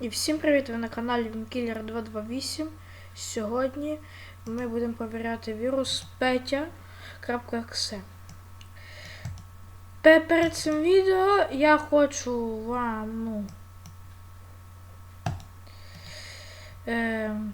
І всім привіт! Ви на каналі Вінкілер 228. Сьогодні ми будемо перевіряти вірус Petya.exe. Пе- Перед цим відео я хочу вам, ну. ем,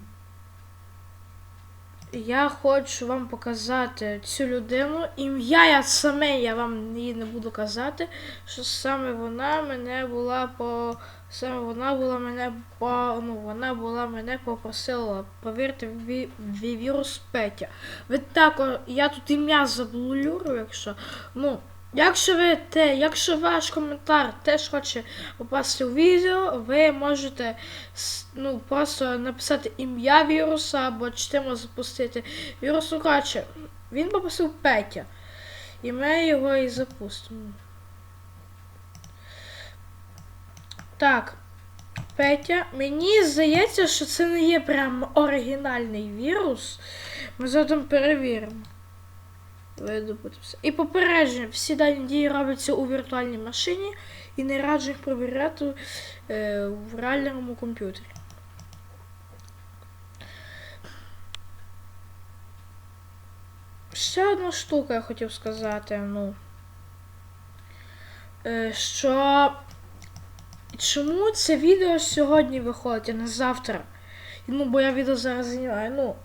я хочу вам показати цю людину. Ім'я я саме я вам її не буду казати, що саме вона мене була по. Саме вона була мене по. Ну, вона була мене попросила повірте в, ві- в вірус Петя. Ви також. Я тут ім'я заблюрю, якщо. Ну. Якщо ви те, якщо ваш коментар теж хоче попасти у відео, ви можете ну, просто написати ім'я віруса або чтимо запустити вірус. Ну, він попросив Петя. І ми його і запустимо. Так. Петя, мені здається, що це не є прям оригінальний вірус. Ми зараз перевіримо. Видобутися. І попередження, всі дані дії робляться у віртуальній машині і не раджу їх провіряти е, в реальному комп'ютері. Ще одна штука я хотів сказати, ну. Е, що чому це відео сьогодні виходить, а не завтра? Ну, бо я відео зараз знімаю. Ну,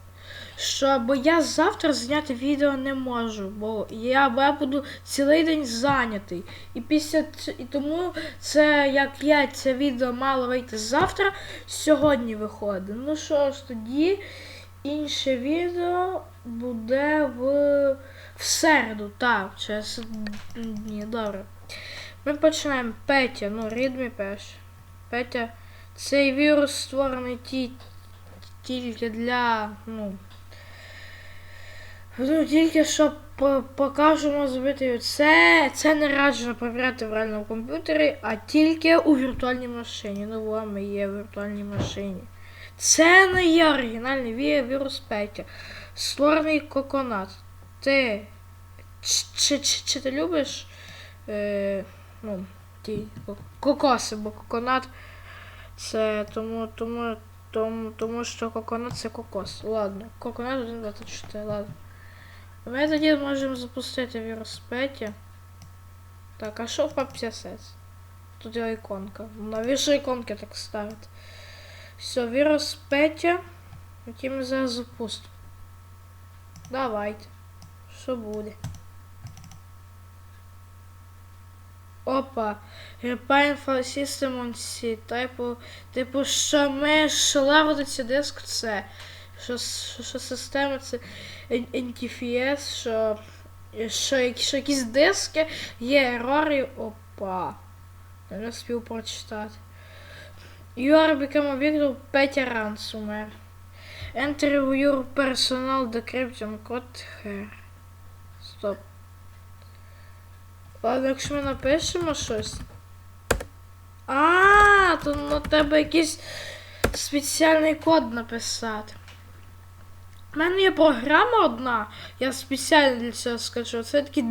що бо я завтра зняти відео не можу, бо я, бо я буду цілий день зайнятий. І після і тому це як я це відео мало вийти завтра, сьогодні виходить. Ну що ж, тоді інше відео буде в, в середу, так, через дні, добре. Ми починаємо. Петя, ну, рідмі перше. Петя, цей вірус створений ті, тільки для, ну. Ну, тільки що по- покажемо зробити це. Це не раджено перевіряти в реальному комп'ютері, а тільки у віртуальній машині. Ну, вами є в віртуальній машині. Це не є оригінальний ві- вірус Петя. Створений коконат. Ти. Чи, чи, чи, ти любиш? Е, ну, ті ко- кокоси, бо коконат це тому, тому, тому, тому що коконат це кокос. Ладно, коконат 1.24, ладно. Ми тоді можемо запустити вірус Петя. Так, а що в сес? Тут є іконка. Навіщо іконки так ставити? Все, вірус Петя. Який ми зараз запустимо. Давайте. Що буде? Опа. Repine File System on C. Типу, типу, що ми шелеводиться диск це. Що, що, система це NTFS, що, що, що якісь диски є ерори. Опа. Не спів прочитати. You are become a victim Петя Ransomware. Enter your personal decryption code here. Стоп. Ладно, якщо ми напишемо щось. А, то на тебе якийсь спеціальний код написати. У мене є програма одна, я спеціально для цього скажу. Це такий.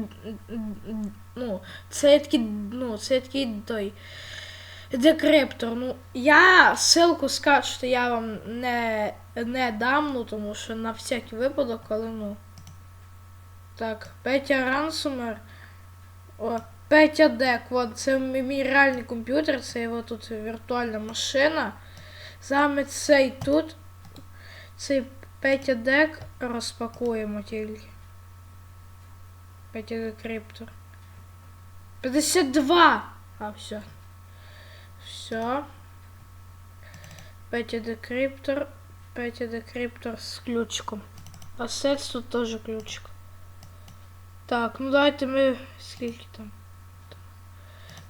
Ну, це такий, ну, це такий той. Декриптор. Ну, я ссылку скачу, я вам не, не дам, ну, тому що на всякий випадок, коли, ну. Так, Петя Рансумер. О, Петя Дек, от це мій реальний комп'ютер, це його тут віртуальна машина. Саме цей тут. Цей Петя Дек розпакуємо тільки. Петя Декриптор. 52! А, все. Все. Петя Декриптор. Петя Декриптор з ключиком. Assets тут теж ключик. Так, ну давайте ми. Скільки там?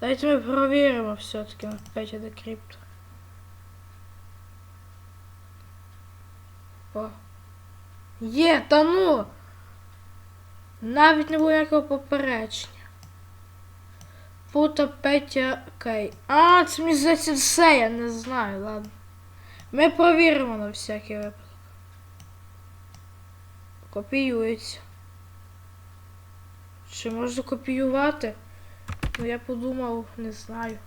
Давайте ми провіримо все-таки на Петя Декриптор. О. Є, та ну! Навіть не було ніякого попередження. Фото Петя Кей. А, це мені здається все, я не знаю, ладно. Ми провіримо на всякий випадок. Копіюється. Чи можна копіювати? Ну я подумав, не знаю.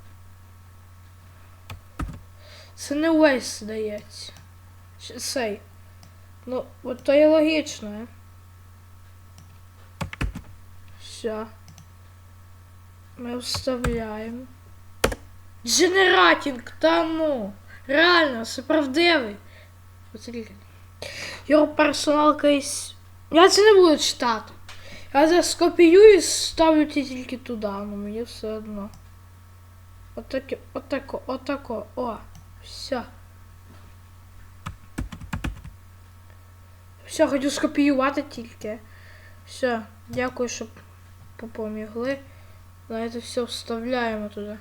Це не увесь здається. Цей. Ну, от то є логічно, е? Все. Ми вставляємо. Дженератінг, та ну. Реально, це правдивий. Тільки. Його персонал кейс. Я це не буду читати. Я це скопіюю і ставлю ті тільки туди, ну мені все одно. Отаке, отако, отако, о, все. Все, хотів скопіювати тільки. Все, дякую, що попомігли. Давайте все вставляємо туди.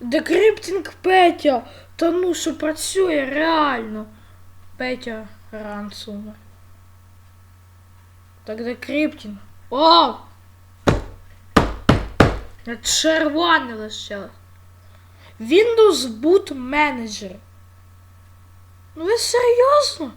Декриптинг Петя! Та ну що працює реально. Петя рансумер. Так декриптинг. О! Червоне лише. Windows Boot Manager. Ну ви серйозно?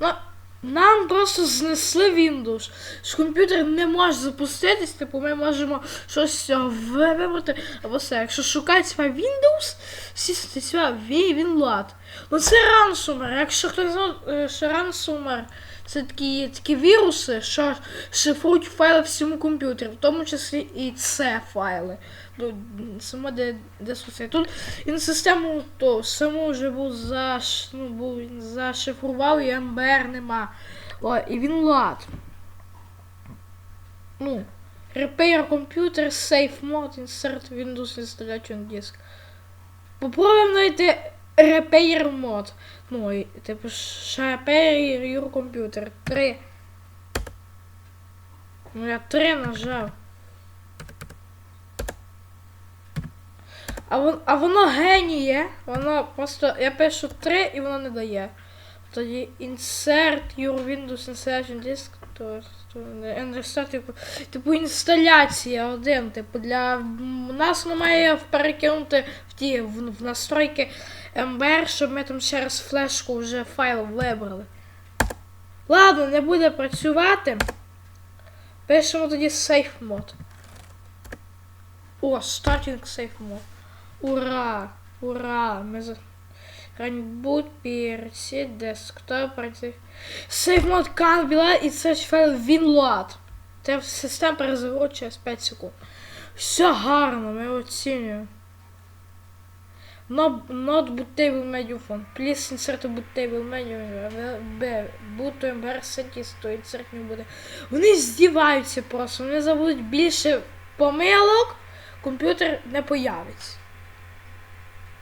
На, нам просто знесли Windows. Що комп'ютер не може запуститись, типу ми можемо щось вибрати. Або все. Якщо шукати себе Windows, сісти себе WinLAD. Ну це рансумер. Якщо хто не знав, е, що ransomware це такі, такі віруси, що шифрують файли всьому комп'ютері, в тому числі і це файли. Ну, сама де, де. Тут він систему то саму вже був заш, ну, був він зашифрував і МБР нема. О, і він лад. Ну, Repair computer, safe mode, insert Windows installation disk. Попробуємо знайти Repair мод. Ну, типу, Repair your computer. Три. Ну, я три нажав. А, вон, а воно геніє. Воно просто. Я пишу 3 і воно не дає. Тоді insert your Windows installation disk. То, то understart, типу, типу інсталяція один. Типу для нас немає перекинути ті в, в настройки МБР, щоб ми там через флешку вже файл вибрали. Ладно, не буде працювати. Пишемо тоді safe mode. О, starting safe mode. Ура! Ура! Ми за... PRC, desktop, працює. Save mode can be live і ж файл WinLoad. Це система перезагрузить через 5 секунд. Все гарно, ми оцінюємо. Not, not bootable menu phone. Please insert a bootable menu. B. Boot to MBR setting, то insert не буде. Вони здіваються просто, вони забудуть більше помилок, комп'ютер не появиться.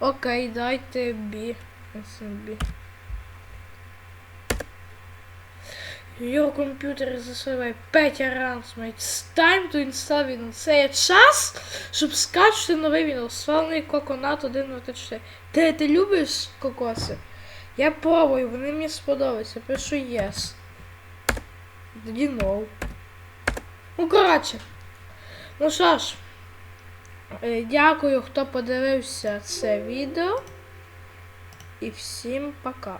Окей, дайте. B. Your computer is survey 5 rounds, mate. It's time to install Windows. Це є час, щоб скачати новий Windows. Славний коконат 1.24. Ти, ти любиш кокоси? Я пробую, вони мені сподобаються. Пишу yes. Тоді no. Ну, коротше. Ну що ж, е, дякую, хто подивився це відео. І всім пока.